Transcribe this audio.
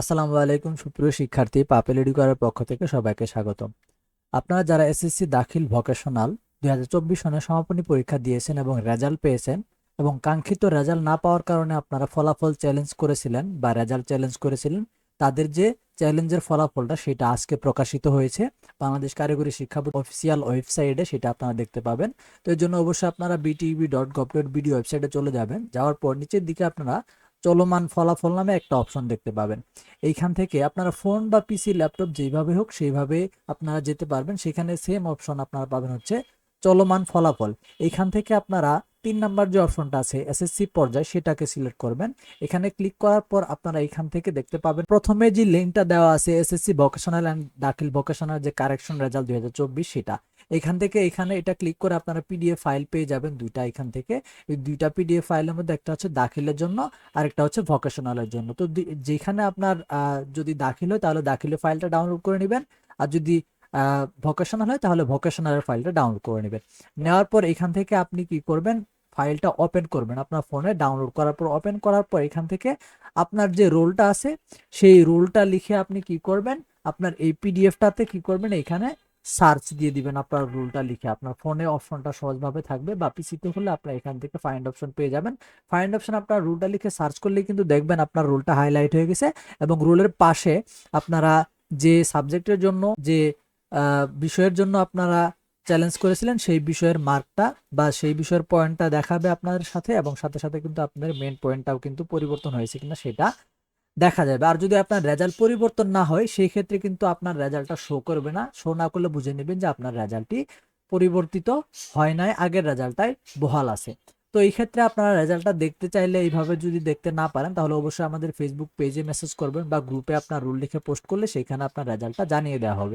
আসসালামু আলাইকুম, সুপ্রিয় শিক্ষার্থী, পাপেল এডুকারের পক্ষ থেকে সবাইকে স্বাগতম। আপনারা যারা এসএসসি দাখিল ভোকেশনাল দুই সনের সমাপনী পরীক্ষা দিয়েছেন এবং রেজাল্ট পেয়েছেন এবং কাঙ্ক্ষিত রেজাল্ট না পাওয়ার কারণে আপনারা ফলাফল চ্যালেঞ্জ করেছিলেন বা রেজাল্ট চ্যালেঞ্জ করেছিলেন, তাদের যে চ্যালেঞ্জের ফলাফলটা সেটা আজকে প্রকাশিত হয়েছে। বাংলাদেশ কারিগরি শিক্ষা বোর্ড অফিসিয়াল ওয়েবসাইটে সেটা আপনারা দেখতে পাবেন। তো এর জন্য অবশ্যই আপনারা BTV dot gov dot BD ওয়েবসাইটে চলে যাবেন। যাওয়ার পর নিচের দিকে আপনারা চলমান ফলাফল নামে একটা অপশন দেখতে পাবেন। এইখান থেকে আপনারা ফোন বা পিসি ল্যাপটপ যেভাবে হোক সেইভাবে আপনারা যেতে পারবেন। সেখানে সেম অপশন আপনারা পাবেন হচ্ছে চলমান ফলাফল। এইখান থেকে আপনারা তিন নাম্বার যে অপশনটা আছে এসএসসি পর্যায়ে, সেটাকে সিলেক্ট করবেন। এখানে ক্লিক করার পর আপনারা এখান থেকে দেখতে পাবেন, প্রথমে যে লিঙ্কটা দেওয়া আছে SSC vocational and Dakhil vocational যে কারেকশন রেজাল্ট দুই হাজার চব্বিশ, সেটা। এখান থেকে এখানে এটা ক্লিক করে আপনারা পিডিএফ ফাইল পেয়ে যাবেন দুইটা এখান থেকে। এই দুইটা পিডিএফ ফাইলের মধ্যে একটা হচ্ছে দাখিলের জন্য আর একটা হচ্ছে ভোকেশনালের জন্য। তো যেখানে আপনার যদি দাখিল হয় তাহলে দাখিলের ফাইলটা ডাউনলোড করে নেবেন, আর যদি ভোকেশনাল হয় তাহলে ভোকেশনালের ফাইলটা ডাউনলোড করে নেবেন। নেওয়ার পর এখান থেকে আপনি কি করবেন ফাইলটা ওপেন করবেন আপনার ফোনে ডাউনলোড করার পর ওপেন করার পর এখান থেকে আপনার যে রোলটা আছে, সেই রোলটা লিখে আপনি কি করবেন, আপনার এই পিডিএফটাতে কি করবেন, এখানে সার্চ দিয়ে দিবেন আপনার রুলটা লিখে। আপনার ফোনে অপশনটা সহজভাবে থাকবে বা পিসিতে হলে আপনার এখান থেকে ফাইন্ড অপশন পেয়ে যাবেন। ফাইন্ড অপশন আপনার রুলটা লিখে সার্চ করলে কিন্তু দেখবেন আপনার রুলটা হাইলাইট হয়ে গেছে এবং রুলের পাশে আপনারা যে সাবজেক্টের জন্য, যে বিষয়ের জন্য আপনারা চ্যালেঞ্জ করেছিলেন সেই বিষয়ের মার্কটা বা সেই বিষয়ের পয়েন্টটা দেখাবে আপনার সাথে এবং সাথে সাথে কিন্তু আপনার মেন পয়েন্টটাও কিন্তু পরিবর্তন হয়েছে কিনা সেটা দেখা যাবে। আর যদি আপনার রেজাল্ট পরিবর্তন না হয়, সেই ক্ষেত্রে কিন্তু আপনার রেজাল্টটা শো করবে না। শো না করলে বুঝে নেবেন যে আপনার রেজাল্টটি পরিবর্তিত হয় নাই, আগের রেজাল্টটাই বহাল আছে। তো এই ক্ষেত্রে আপনারা রেজাল্টটা দেখতে চাইলে এইভাবে যদি দেখতে না পারেন, তাহলে অবশ্যই আমাদের ফেসবুক পেজে মেসেজ করবেন বা গ্রুপে আপনার রুল লিখে পোস্ট করলে সেইখানে আপনার রেজাল্টটা জানিয়ে দেওয়া হবে।